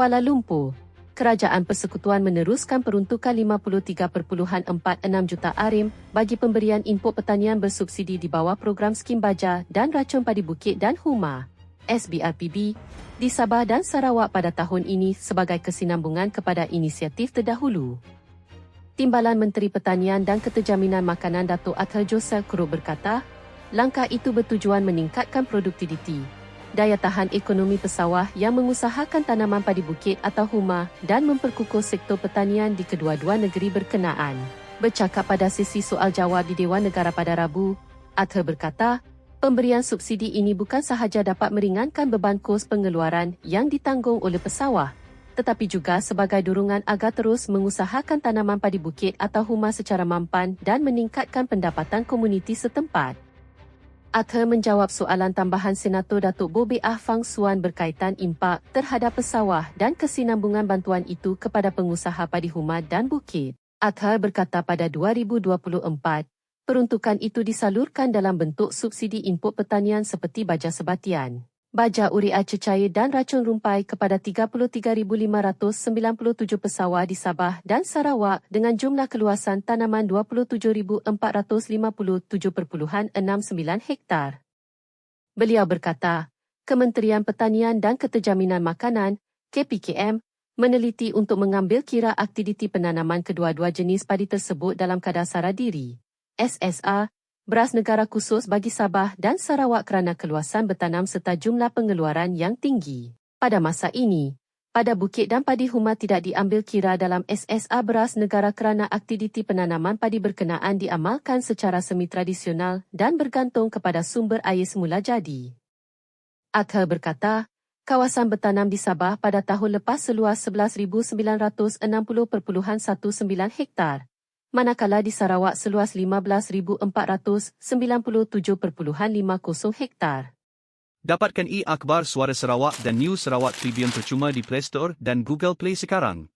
Kuala Lumpur, Kerajaan Persekutuan meneruskan peruntukan 53.46 juta ARIM bagi pemberian input pertanian bersubsidi di bawah program Skim Baja dan Racun Padi Bukit dan Huma. SBRPB di Sabah dan Sarawak pada tahun ini sebagai kesinambungan kepada inisiatif terdahulu. Timbalan Menteri Pertanian dan Keterjaminan Makanan Datuk Athar Joseph Kuro berkata, langkah itu bertujuan meningkatkan produktiviti, daya tahan ekonomi pesawah yang mengusahakan tanaman padi bukit atau huma dan memperkukuh sektor pertanian di kedua-dua negeri berkenaan. Bercakap pada sesi soal jawab di Dewan Negara pada Rabu, Athar berkata, pemberian subsidi ini bukan sahaja dapat meringankan beban kos pengeluaran yang ditanggung oleh pesawah, tetapi juga sebagai dorongan agar terus mengusahakan tanaman padi bukit atau huma secara mampan dan meningkatkan pendapatan komuniti setempat. Arthur menjawab soalan tambahan Senator Datuk Bobi Ah Fang Suan berkaitan impak terhadap pesawah dan kesinambungan bantuan itu kepada pengusaha padi huma dan bukit. Arthur berkata pada 2024, peruntukan itu disalurkan dalam bentuk subsidi input pertanian seperti baja sebatian, baja urea cecair dan racun rumpai kepada 33,597 pesawah di Sabah dan Sarawak dengan jumlah keluasan tanaman 27,457.69 hektar. Beliau berkata, Kementerian Pertanian dan Keterjaminan Makanan, KPKM, meneliti untuk mengambil kira aktiviti penanaman kedua-dua jenis padi tersebut dalam kadar sara diri. SSA, beras negara khusus bagi Sabah dan Sarawak kerana keluasan bertanam serta jumlah pengeluaran yang tinggi. Pada masa ini, pada bukit dan padi huma tidak diambil kira dalam SSA beras negara kerana aktiviti penanaman padi berkenaan diamalkan secara semi-tradisional dan bergantung kepada sumber air semula jadi. Athar berkata, kawasan bertanam di Sabah pada tahun lepas seluas 11,960.19 hektar manakala di Sarawak seluas 15,497.50 hektar. Dapatkan e-akhbar Suara Sarawak dan News Sarawak Tribune percuma di Play Store dan Google Play sekarang.